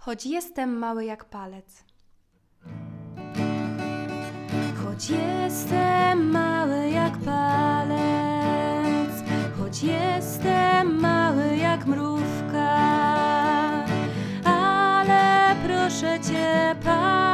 choć jestem mały jak palec. Choć jestem mały jak palec, choć jestem mały jak mrówka, ale proszę cię, palec.